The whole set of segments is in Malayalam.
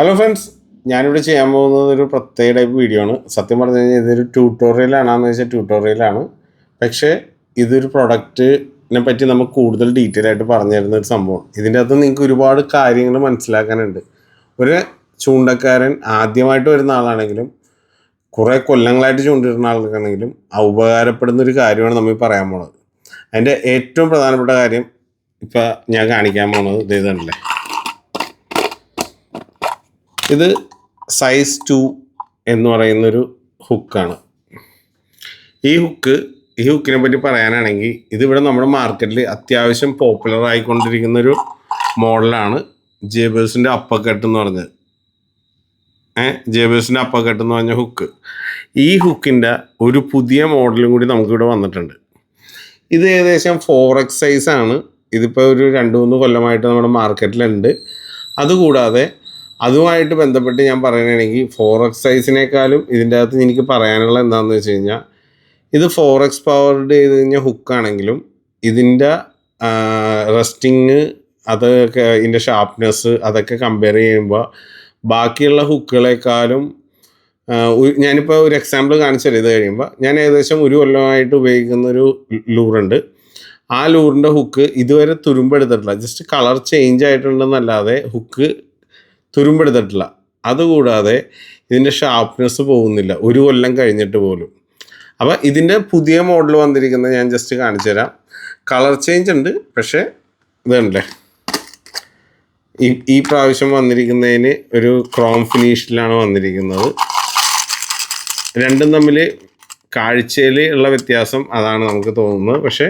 ഹലോ ഫ്രണ്ട്സ് ഞാനിവിടെ ചെയ്യാൻ പോകുന്നത് ഒരു പ്രത്യേക ടൈപ്പ് വീഡിയോ ആണ്. സത്യം പറഞ്ഞു കഴിഞ്ഞാൽ ഇതൊരു ട്യൂട്ടോറിയലാണെന്ന് വെച്ചാൽ ട്യൂട്ടോറിയലാണ് പക്ഷേ ഇതൊരു പ്രൊഡക്റ്റിനെ പറ്റി നമുക്ക് കൂടുതൽ ഡീറ്റെയിൽ ആയിട്ട് പറഞ്ഞു തരുന്ന ഒരു സംഭവം ഇതിന്റെ അകത്ത് നിങ്ങൾക്ക് ഒരുപാട് കാര്യങ്ങൾ മനസ്സിലാക്കാനുണ്ട്. ഒരു ചൂണ്ടക്കാരൻ ആദ്യമായിട്ട് വരുന്ന ആളാണെങ്കിലും കുറേ കൊല്ലങ്ങളായിട്ട് ചൂണ്ടിടുന്ന ആൾക്കാണെങ്കിലും ഉപകാരപ്പെടുന്ന ഒരു കാര്യമാണ് നമ്മൾ പറയാൻ പോണത് അതിന്റെ ഏറ്റവും പ്രധാനപ്പെട്ട കാര്യം ഇപ്പം ഞാൻ കാണിക്കാൻ പോകുന്നത് ഇത് ഇതല്ലേ ഇത് സൈസ് ടു എന്ന് പറയുന്നൊരു ഹുക്കാണ് ഈ ഹുക്ക് ഈ ഹുക്കിനെ പറ്റി പറയാനാണെങ്കിൽ ഇതിവിടെ നമ്മുടെ മാർക്കറ്റിൽ അത്യാവശ്യം പോപ്പുലർ ആയിക്കൊണ്ടിരിക്കുന്നൊരു മോഡലാണ് ജേബേഴ്സിന്റെ അപ്പക്കെട്ട് എന്ന് പറഞ്ഞത് ഏഹ് ജേബേഴ്സിന്റെ അപ്പക്കെട്ട് എന്ന് പറഞ്ഞ ഹുക്ക് ഈ ഹുക്കിന്റെ ഒരു പുതിയ മോഡലും കൂടി നമുക്കിവിടെ വന്നിട്ടുണ്ട്. ഇത് ഏകദേശം ഫോർ എക്സ് സൈസ് ആണ്. ഇതിപ്പോൾ ഒരു രണ്ട് മൂന്ന് കൊല്ലമായിട്ട് നമ്മുടെ മാർക്കറ്റിലുണ്ട് അതുകൂടാതെ അതുമായിട്ട് ബന്ധപ്പെട്ട് ഞാൻ പറയുകയാണെങ്കിൽ ഫോർ എക്സ് സൈസിനേക്കാളും ഇതിന്റെ അകത്ത് എനിക്ക് പറയാനുള്ള എന്താണെന്ന് വെച്ച് കഴിഞ്ഞാൽ ഇത് ഫോർ എക്സ് പവർഡ് ചെയ്ത് കഴിഞ്ഞാൽ ഹുക്കാണെങ്കിലും ഇതിന്റെ റെസ്റ്റിങ് അതൊക്കെ ഇതിന്റെ ഷാർപ്നെസ് അതൊക്കെ കമ്പയർ ചെയ്യുമ്പോൾ ബാക്കിയുള്ള ഹുക്കുകളെക്കാളും ഞാനിപ്പോൾ ഒരു എക്സാമ്പിൾ കാണിച്ചു തരാം ഇത് കഴിയുമ്പോൾ ഞാൻ ഏകദേശം ഒരു കൊല്ലമായിട്ട് ഉപയോഗിക്കുന്ന ഒരു ലൂറുണ്ട് ആ ലൂറിന്റെ ഹുക്ക് ഇതുവരെ തുരുമ്പെടുത്തിട്ടില്ല. ജസ്റ്റ് കളർ ചേഞ്ച് ആയിട്ടുണ്ടെന്നല്ലാതെ ഹുക്ക് തുരുമ്പെടുത്തിട്ടില്ല. അതുകൂടാതെ ഇതിന്റെ ഷാർപ്നെസ് പോകുന്നില്ല. ഒരു കൊല്ലം കഴിഞ്ഞിട്ട് പോലും. അപ്പോൾ ഇതിന്റെ പുതിയ മോഡൽ വന്നിരിക്കുന്നത് ഞാൻ ജസ്റ്റ് കാണിച്ചു തരാം. കളർ ചേഞ്ച് ഉണ്ട് പക്ഷേ ഇതുണ്ടല്ലേ? ഈ ഈ പ്രാവശ്യം വന്നിരിക്കുന്നതിന് ഒരു ക്രോം ഫിനിഷിലാണ് വന്നിരിക്കുന്നത്. രണ്ടും തമ്മിൽ കാഴ്ചയിൽ ഉള്ള വ്യത്യാസം അതാണ് നമുക്ക് തോന്നുന്നത്. പക്ഷേ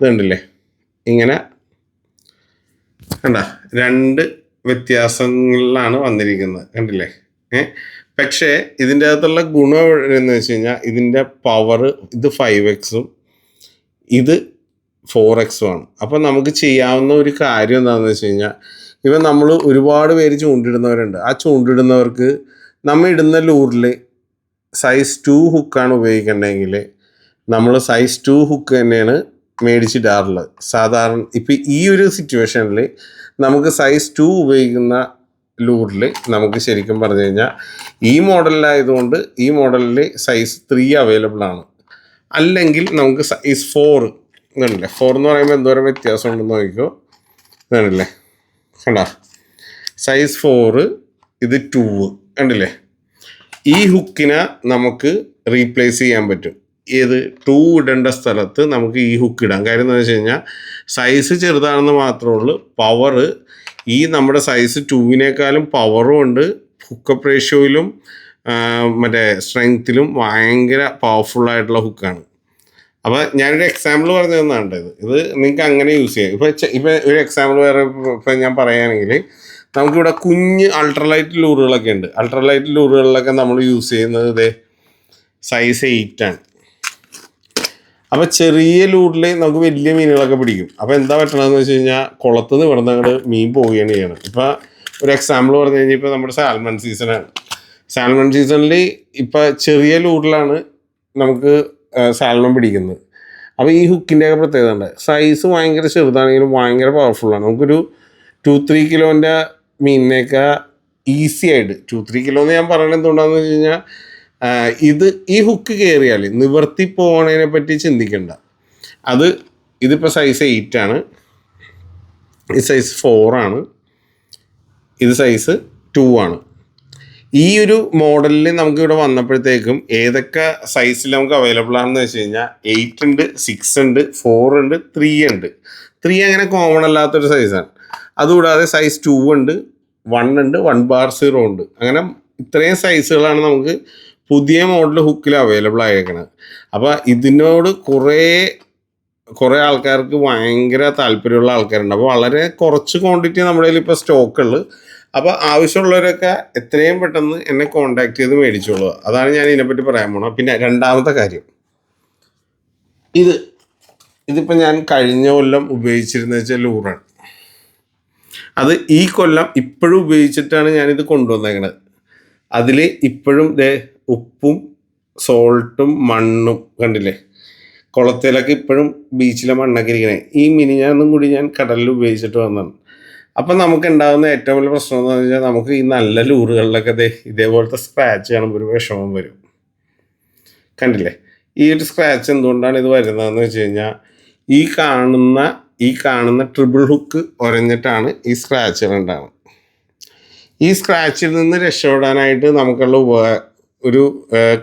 ഇതുണ്ടല്ലേ? ഇങ്ങനെ. കണ്ട? രണ്ട് വ്യത്യാസങ്ങളിലാണ് വന്നിരിക്കുന്നത്. കണ്ടില്ലേ? ഏ? പക്ഷേ ഇതിന്റെ അകത്തുള്ള ഗുണം എന്ന് വെച്ച് കഴിഞ്ഞാൽ ഇതിന്റെ പവർ ഇത് ഫൈവ് എക്സും ഇത് ഫോർ എക്സും ആണ്. അപ്പം നമുക്ക് ചെയ്യാവുന്ന ഒരു കാര്യം എന്താണെന്ന് വെച്ച് കഴിഞ്ഞാൽ ഇപ്പം നമ്മൾ ഒരുപാട് പേര് ചൂണ്ടിടുന്നവരുണ്ട്. ആ ചൂണ്ടിടുന്നവർക്ക് നമ്മൾ ഇടുന്ന ലൂറിൽ സൈസ് ടു ഹുക്കാണ് ഉപയോഗിക്കേണ്ടതെങ്കിൽ നമ്മൾ സൈസ് ടു ഹുക്ക് തന്നെയാണ് മേടിച്ചിടാറുള്ളത്. സാധാരണ ഇപ്പം ഈ ഒരു സിറ്റുവേഷനിൽ നമുക്ക് സൈസ് ടു ഉപയോഗിക്കുന്ന ലൂറിൽ നമുക്ക് ശരിക്കും പറഞ്ഞു കഴിഞ്ഞാൽ ഈ മോഡലിലായതുകൊണ്ട് ഈ മോഡലിൽ സൈസ് ത്രീ അവൈലബിൾ ആണ്. അല്ലെങ്കിൽ നമുക്ക് സൈസ് ഫോർ ഇതല്ലേ ഫോർ എന്ന് പറയുമ്പോൾ എന്തോരം വ്യത്യാസം ഉണ്ടെന്ന് നോക്കിക്കോ. ഇതാണല്ലേ കണ്ട? സൈസ് ഫോറ് ഇത് ടൂ കണ്ടില്ലേ? ഈ ഹുക്കിനെ നമുക്ക് റീപ്ലേസ് ചെയ്യാൻ പറ്റും. ഏത് ടൂ ഇടേണ്ട സ്ഥലത്ത് നമുക്ക് ഈ ഹുക്ക് ഇടാം. കാര്യം എന്താണെന്ന് വെച്ച് കഴിഞ്ഞാൽ സൈസ് ചെറുതാണെന്ന് മാത്രമേ ഉള്ളൂ. പവർ ഈ നമ്മുടെ സൈസ് ടൂവിനേക്കാളും പവറും ഉണ്ട്. ഹുക്കപ്പ് റേഷ്യോയിലും മറ്റേ സ്ട്രെങ്ത്തിലും ഭയങ്കര പവർഫുൾ ആയിട്ടുള്ള ഹുക്കാണ് അപ്പോൾ ഞാനൊരു എക്സാമ്പിൾ പറഞ്ഞു തന്നാണ് ഇത്. ഇത് നിങ്ങൾക്ക് അങ്ങനെ യൂസ് ചെയ്യാം. ഇപ്പോൾ ഇപ്പോൾ ഒരു എക്സാമ്പിൾ വേറെ ഇപ്പം ഞാൻ പറയുകയാണെങ്കിൽ നമുക്കിവിടെ കുഞ്ഞ് അൾട്രലൈറ്റ് ലൂറുകളൊക്കെ ഉണ്ട്. അൾട്രലൈറ്റ് ലൂറുകളിലൊക്കെ നമ്മൾ യൂസ് ചെയ്യുന്നത് ഇതേ സൈസ് എയ്റ്റ് ആണ്. അപ്പോൾ ചെറിയ ലൂറിൽ നമുക്ക് വലിയ മീനുകളൊക്കെ പിടിക്കും. അപ്പോൾ എന്താ പറ്റണമെന്ന് വെച്ച് കഴിഞ്ഞാൽ കുളത്ത് നിന്ന് ഇവിടെ നിന്ന് മീൻ പോവുകയാണ് ചെയ്യണം ഇപ്പോൾ ഒരു എക്സാമ്പിൾ പറഞ്ഞു കഴിഞ്ഞാൽ ഇപ്പോൾ നമ്മുടെ സാൽമൺ സീസണാണ് സാൽമൺ സീസണിൽ ഇപ്പോൾ ചെറിയ ലൂഡിലാണ് നമുക്ക് സാൽമൺ പിടിക്കുന്നത്. അപ്പോൾ ഈ ഹുക്കിന്റെ ഒക്കെ പ്രത്യേകത ഉണ്ട് സൈസ് ഭയങ്കര ചെറുതാണെങ്കിലും ഭയങ്കര ആണ്. നമുക്കൊരു ടു ത്രീ കിലോന്റെ മീനിനെയൊക്കെ ഈസി ആയിട്ട് ടു ത്രീ കിലോ എന്ന് ഞാൻ പറയണത് എന്തുകൊണ്ടാണെന്ന് വെച്ച് കഴിഞ്ഞാൽ ഇത് ഈ ഹുക്ക് കയറിയാൽ നിവർത്തി പോകണതിനെ പറ്റി ചിന്തിക്കണ്ട. അത് ഇതിപ്പോൾ സൈസ് എയ്റ്റ് ആണ്. ഇത് സൈസ് ഫോറാണ് ഇത് സൈസ് ടു ആണ്. ഈ ഒരു മോഡലിൽ നമുക്ക് ഇവിടെ വന്നപ്പോഴത്തേക്കും ഏതൊക്കെ സൈസിൽ നമുക്ക് അവൈലബിൾ ആണെന്ന് വെച്ച് കഴിഞ്ഞാൽ എയ്റ്റ് ഉണ്ട് സിക്സ് ഉണ്ട് ഫോർ ഉണ്ട് ത്രീ ഉണ്ട്. ത്രീ അങ്ങനെ കോമൺ അല്ലാത്തൊരു സൈസാണ് അതുകൂടാതെ സൈസ് ടു ഉണ്ട് വൺ ഉണ്ട് വൺ ബാർ സീറോ ഉണ്ട്. അങ്ങനെ ഇത്രയും സൈസുകളാണ് നമുക്ക് പുതിയ മോഡൽ ഹുക്കിൽ അവൈലബിൾ ആയേക്കണത് അപ്പോൾ ഇതിനോട് കുറേ കുറേ ആൾക്കാർക്ക് ഭയങ്കര താല്പര്യമുള്ള ആൾക്കാരുണ്ട്. അപ്പോൾ വളരെ കുറച്ച് ക്വാണ്ടിറ്റി നമ്മുടെ കയ്യിൽ ഇപ്പോൾ സ്റ്റോക്കുള്ളു അപ്പോൾ ആവശ്യമുള്ളവരൊക്കെ എത്രയും പെട്ടെന്ന് എന്നെ കോണ്ടാക്ട് ചെയ്ത് മേടിച്ചോളൂ അതാണ് ഞാൻ ഇതിനെപ്പറ്റി പറയാൻ പോണത്. പിന്നെ രണ്ടാമത്തെ കാര്യം. ഇത് ഇതിപ്പോൾ ഞാൻ കഴിഞ്ഞ കൊല്ലം ഉപയോഗിച്ചിരുന്ന വെച്ചാൽ ലൂറാണ് അത് ഈ കൊല്ലം ഇപ്പോഴും ഉപയോഗിച്ചിട്ടാണ് ഞാനിത് കൊണ്ടുവന്നേക്കണത്. അതിൽ ഇപ്പോഴും ദേ ഉപ്പും സോൾട്ടും മണ്ണും കണ്ടില്ലേ? കുളത്തിലൊക്കെ ഇപ്പോഴും ബീച്ചിലെ മണ്ണൊക്കെ ഇരിക്കണേ. ഈ മിനിഞ്ഞാന്നും കൂടി ഞാൻ കടലിൽ ഉപയോഗിച്ചിട്ട് വന്നതാണ്. അപ്പം നമുക്ക് ഉണ്ടാകുന്ന ഏറ്റവും വലിയ പ്രശ്നം എന്ന് പറഞ്ഞാൽ നമുക്ക് ഈ നല്ല ലൂറുകളിലൊക്കെ ദേ ഇതേപോലത്തെ സ്ക്രാച്ച് കാണുമ്പോൾ ഒരു വിഷമം വരും. കണ്ടില്ലേ? ഈ ഒരു സ്ക്രാച്ച് എന്തുകൊണ്ടാണ് ഇത് വരുന്നതെന്ന് വെച്ച് കഴിഞ്ഞാൽ ഈ കാണുന്ന ഈ കാണുന്ന ട്രിപ്പിൾ ഹുക്ക് ഒരഞ്ഞിട്ടാണ് ഈ സ്ക്രാച്ചുകൾ ഉണ്ടാകുന്നത് ഈ സ്ക്രാച്ചിൽ നിന്ന് രക്ഷപ്പെടാനായിട്ട് നമുക്കുള്ള ഉപ- ഒരു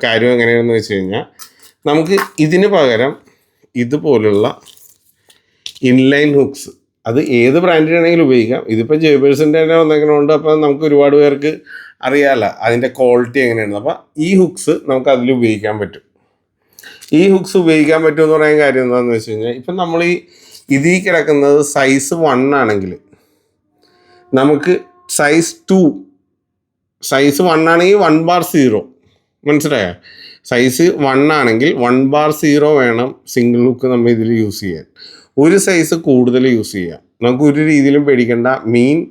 കാര്യം എങ്ങനെയാണെന്ന് വെച്ച് കഴിഞ്ഞാൽ നമുക്ക് ഇതിന് പകരം ഇതുപോലുള്ള ഇൻലൈൻ ഹുക്സ് അത് ഏത് ബ്രാൻഡിനാണെങ്കിലും ഉപയോഗിക്കാം. ഇതിപ്പോൾ ജേബേഴ്സിന്റെ തന്നെ വന്നേക്കണോണ്ട് അപ്പോൾ നമുക്ക് ഒരുപാട് പേർക്ക് അറിയാമല്ലോ അതിന്റെ ക്വാളിറ്റി എങ്ങനെയാണ് അപ്പോൾ ഈ ഹുക്സ് നമുക്ക് അതിൽ ഉപയോഗിക്കാൻ പറ്റും. ഈ ഹുക്സ് ഉപയോഗിക്കാൻ പറ്റുമെന്ന് പറയാൻ കാര്യം എന്താണെന്ന് വെച്ച് കഴിഞ്ഞാൽ ഇപ്പം നമ്മൾ ഈ ഇതിൽ കിടക്കുന്നത് സൈസ് വൺ ആണെങ്കിൽ നമുക്ക് സൈസ് ടു സൈസ് വൺ ആണെങ്കിൽ വൺ ബാർ സീറോ മനസ്സിലായോ? സൈസ് വൺ ആണെങ്കിൽ വൺ ബാർ സീറോ വേണം സിംഗിൾ ഹുക്ക് നമ്മൾ ഇതിൽ യൂസ് ചെയ്യാൻ. ഒരു സൈസ് കൂടുതൽ യൂസ് ചെയ്യാം. നമുക്ക് ഒരു രീതിയിലും പേടിക്കേണ്ട. മീൻ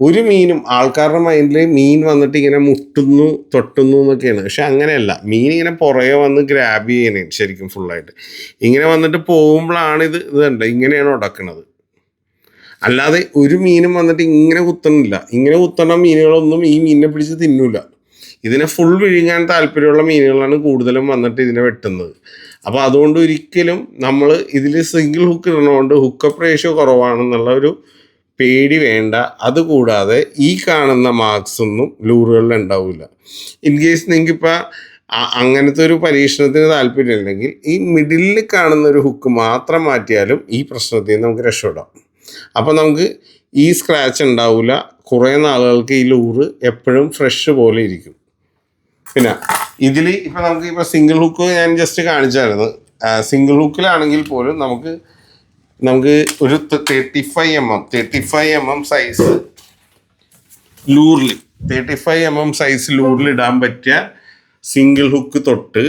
ഒരു മീനും ആൾക്കാരുടെ മൈൻഡിൽ മീൻ വന്നിട്ട് ഇങ്ങനെ മുട്ടുന്നു തൊട്ടുന്നു എന്നൊക്കെയാണ്. പക്ഷെ അങ്ങനെയല്ല. മീൻ ഇങ്ങനെ പുറകെ വന്ന് ഗ്രാബ് ചെയ്യണേ ശരിക്കും ഫുള്ളായിട്ട് ഇങ്ങനെ വന്നിട്ട് പോകുമ്പോഴാണ് ഇത് ഇത് കണ്ടോ ഇങ്ങനെയാണ് ഉടക്കണത്. അല്ലാതെ ഒരു മീനും വന്നിട്ട് ഇങ്ങനെ കുത്തണില്ല. ഇങ്ങനെ കുത്തണ മീനുകളൊന്നും ഈ മീനിനെ പിടിച്ച് തിന്നൂല. ഇതിനെ ഫുൾ വിഴുങ്ങാൻ താല്പര്യമുള്ള മീനുകളാണ് കൂടുതലും വന്നിട്ട് ഇതിനെ വെട്ടുന്നത്. അപ്പോൾ അതുകൊണ്ട് ഒരിക്കലും നമ്മൾ ഇതിൽ സിംഗിൾ ഹുക്ക് ഇടണതുകൊണ്ട് ഹുക്കപ്പ് റേഷ്യോ കുറവാണെന്നുള്ള ഒരു പേടി വേണ്ട. അതുകൂടാതെ ഈ കാണുന്ന മാർക്സ് ഒന്നും ലൂറുകളിൽ ഉണ്ടാവില്ല ഇൻ കേസ് നിങ്ങൾക്കിപ്പോൾ അങ്ങനത്തെ ഒരു പരീക്ഷണത്തിന് താല്പര്യമില്ലെങ്കിൽ ഈ മിഡിലിൽ കാണുന്ന ഒരു ഹുക്ക് മാത്രം മാറ്റിയാലും ഈ പ്രശ്നത്തിൽ നിന്ന് നമുക്ക് രക്ഷപ്പെടാം. അപ്പോൾ നമുക്ക് ഈ സ്ക്രാച്ച് ഉണ്ടാവില്ല കുറേ നാളുകൾക്ക് ഈ ലൂറ് എപ്പോഴും ഫ്രഷ് പോലെ ഇരിക്കും. പിന്നെ ഇതിൽ ഇപ്പം നമുക്ക് ഇപ്പൊ സിംഗിൾ ഹുക്ക് ഞാൻ ജസ്റ്റ് കാണിച്ചായിരുന്നു സിംഗിൾ ഹുക്കിലാണെങ്കിൽ പോലും നമുക്ക് നമുക്ക് ഒരു thirty five M M thirty five M M size ലൂറിൽ thirty five M M size ലൂറിൽ ഇടാൻ പറ്റിയ സിംഗിൾ ഹുക്ക് തൊട്ട്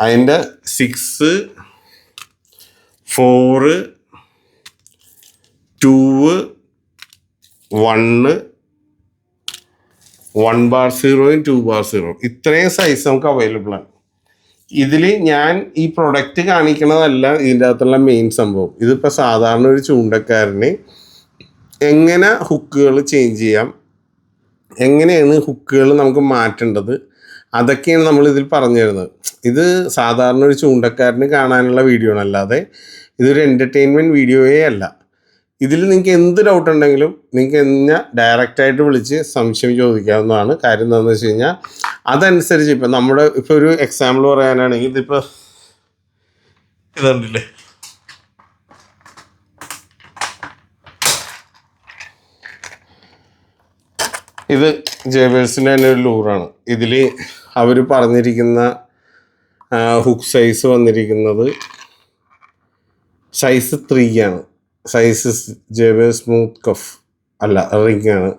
അതിന്റെ six four two one one bar സീറോയും two bar zero ഇത്രയും സൈസ് നമുക്ക് അവൈലബിൾ ആണ്. ഇതിൽ ഞാൻ ഈ പ്രൊഡക്റ്റ് കാണിക്കണതല്ല ഇതിന്റെ അകത്തുള്ള മെയിൻ സംഭവം. ഇതിപ്പോൾ സാധാരണ ഒരു ചൂണ്ടക്കാരന് എങ്ങനെ ഹുക്കുകൾ ചേഞ്ച് ചെയ്യാം എങ്ങനെയാണ് ഹുക്കുകൾ നമുക്ക് മാറ്റേണ്ടത് അതൊക്കെയാണ് നമ്മൾ ഇതിൽ പറഞ്ഞു തരുന്നത് ഇത് സാധാരണ ഒരു ചൂണ്ടക്കാരന് കാണാനുള്ള വീഡിയോ ആണ്. അല്ലാതെ ഇതൊരു എന്റർടൈൻമെന്റ് വീഡിയോയേ അല്ല. ഇതിൽ നിങ്ങൾക്ക് എന്ത് ഡൗട്ട് ഉണ്ടെങ്കിലും നിങ്ങൾക്ക് എന്നെ ഡയറക്റ്റായിട്ട് വിളിച്ച് സംശയം ചോദിക്കാവുന്നതാണ്. കാര്യം എന്താണെന്ന് വെച്ച് കഴിഞ്ഞാൽ അതനുസരിച്ച് ഇപ്പം നമ്മുടെ ഇപ്പോൾ ഒരു എക്സാമ്പിൾ പറയാനാണെങ്കിൽ ഇതിപ്പോൾ ഇതുണ്ടല്ലേ? ഇത് ജേബേഴ്സിന്റെ തന്നെ ഒരു ലൂറാണ് ഇതിൽ അവർ പറഞ്ഞിരിക്കുന്ന ഹുക്ക് സൈസ് വന്നിരിക്കുന്നത് സൈസ് ത്രീ ആണ്. സൈസ് ജേബ് സ്മൂത്ത് കഫ് അല്ല റിംഗ് ആണ്.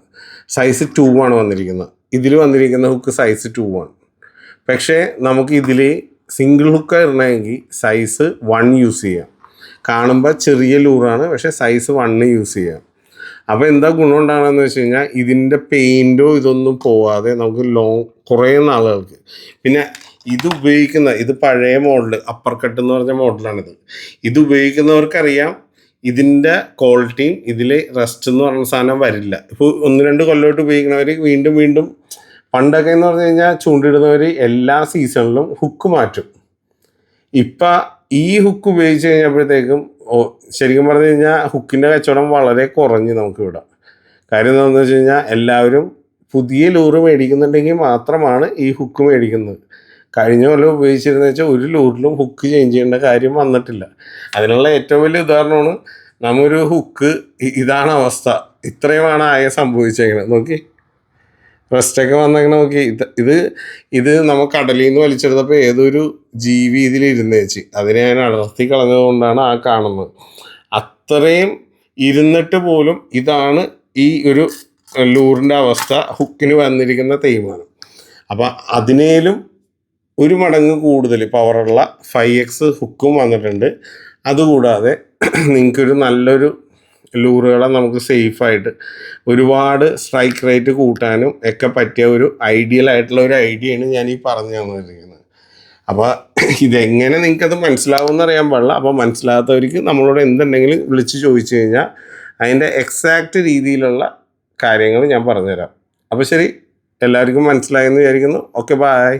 സൈസ് ടു ആണ് വന്നിരിക്കുന്നത്. ഇതിൽ വന്നിരിക്കുന്ന ഹുക്ക് സൈസ് ടു ആണ്. പക്ഷേ നമുക്ക് ഇതിൽ സിംഗിൾ ഹുക്ക് ഇടണമെങ്കിൽ സൈസ് വൺ യൂസ് ചെയ്യാം. കാണുമ്പോൾ ചെറിയ ലൂറാണ് പക്ഷേ സൈസ് വണ്ണ് യൂസ് ചെയ്യാം. അപ്പോൾ എന്താ ഗുണം ഉണ്ടാകണമെന്ന് വെച്ച് കഴിഞ്ഞാൽ ഇതിന്റെ പെയിന്റോ ഇതൊന്നും പോവാതെ നമുക്ക് ലോങ് കുറേ നാളുകൾക്ക്. പിന്നെ ഇത് ഉപയോഗിക്കുന്ന ഇത് പഴയ മോഡൽ അപ്പർ കട്ട് എന്ന് പറഞ്ഞ മോഡലാണിത് ഇത് ഉപയോഗിക്കുന്നവർക്കറിയാം ഇതിന്റെ ക്വാളിറ്റിയും ഇതിൽ റസ്റ്റ് എന്ന് പറഞ്ഞ സാധനം വരില്ല. ഇപ്പോൾ ഒന്ന് രണ്ട് കൊല്ലമായിട്ട് ഉപയോഗിക്കുന്നവർ വീണ്ടും വീണ്ടും പണ്ടൊക്കെ എന്ന് പറഞ്ഞു കഴിഞ്ഞാൽ ചൂണ്ടിടുന്നവർ എല്ലാ സീസണിലും ഹുക്ക് മാറ്റും. ഇപ്പം ഈ ഹുക്ക് ഉപയോഗിച്ച് കഴിഞ്ഞപ്പോഴത്തേക്കും ശരിക്കും പറഞ്ഞു കഴിഞ്ഞാൽ ഹുക്കിന്റെ കച്ചവടം വളരെ കുറഞ്ഞ് നമുക്ക് വിടാം കാര്യം എന്താണെന്ന് വെച്ച് കഴിഞ്ഞാൽ എല്ലാവരും പുതിയ ലൂറ് മേടിക്കുന്നുണ്ടെങ്കിൽ മാത്രമാണ് ഈ ഹുക്ക് മേടിക്കുന്നത്. കഴിഞ്ഞ കൊല്ലം ഉപയോഗിച്ചിരുന്ന വെച്ചാൽ ഒരു ലോഡിലും ഹുക്ക് ചേഞ്ച് ചെയ്യേണ്ട കാര്യം വന്നിട്ടില്ല. അതിനുള്ള ഏറ്റവും വലിയ ഉദാഹരണമാണ് നമ്മൊരു ഹുക്ക് ഇതാണ് അവസ്ഥ. ഇത്രയുമാണ് ആയ സംഭവിച്ചേക്കുന്നത് നോക്കി. റെസ്റ്റൊക്കെ വന്നേക്കണ നോക്കി. ഇത് ഇത് നമ്മൾ കടലിൽ നിന്ന് വലിച്ചെടുത്തപ്പോൾ ഏതൊരു ജീവി ഇതിൽ ഇരുന്നേച്ച് അതിനെ ഞാൻ അടർത്തി കളഞ്ഞതുകൊണ്ടാണ് ആ കാണുന്നത്. അത്രയും ഇരുന്നിട്ട് പോലും ഇതാണ് ഈ ഒരു ലൂറിന്റെ അവസ്ഥ ഹുക്കിന് വന്നിരിക്കുന്ന തേയ്മാനം അപ്പം അതിനേലും ഒരു മടങ്ങ് കൂടുതൽ പവറുള്ള ഫൈവ് എക്സ് ഹുക്കും വന്നിട്ടുണ്ട്. അതുകൂടാതെ നിങ്ങൾക്കൊരു നല്ലൊരു ലൂറുകളെ നമുക്ക് സേഫായിട്ട് ഒരുപാട് സ്ട്രൈക്ക് റേറ്റ് കൂട്ടാനും ഒക്കെ പറ്റിയ ഒരു ഐഡിയൽ ആയിട്ടുള്ള ഒരു ഐഡിയയാണ് ഞാൻ ഈ പറഞ്ഞു തന്നിരിക്കുന്നത്. അപ്പോൾ ഇതെങ്ങനെ നിങ്ങൾക്കത് മനസ്സിലാവുമെന്ന് അറിയാൻ പാടില്ല. അപ്പോൾ മനസ്സിലാകാത്തവർക്ക് നമ്മളോട് എന്തുണ്ടെങ്കിലും വിളിച്ച് ചോദിച്ചു കഴിഞ്ഞാൽ അതിന്റെ എക്സാക്റ്റ് രീതിയിലുള്ള കാര്യങ്ങൾ ഞാൻ പറഞ്ഞുതരാം. അപ്പോൾ ശരി എല്ലാവർക്കും മനസ്സിലായെന്ന് വിചാരിക്കുന്നു. Okay bye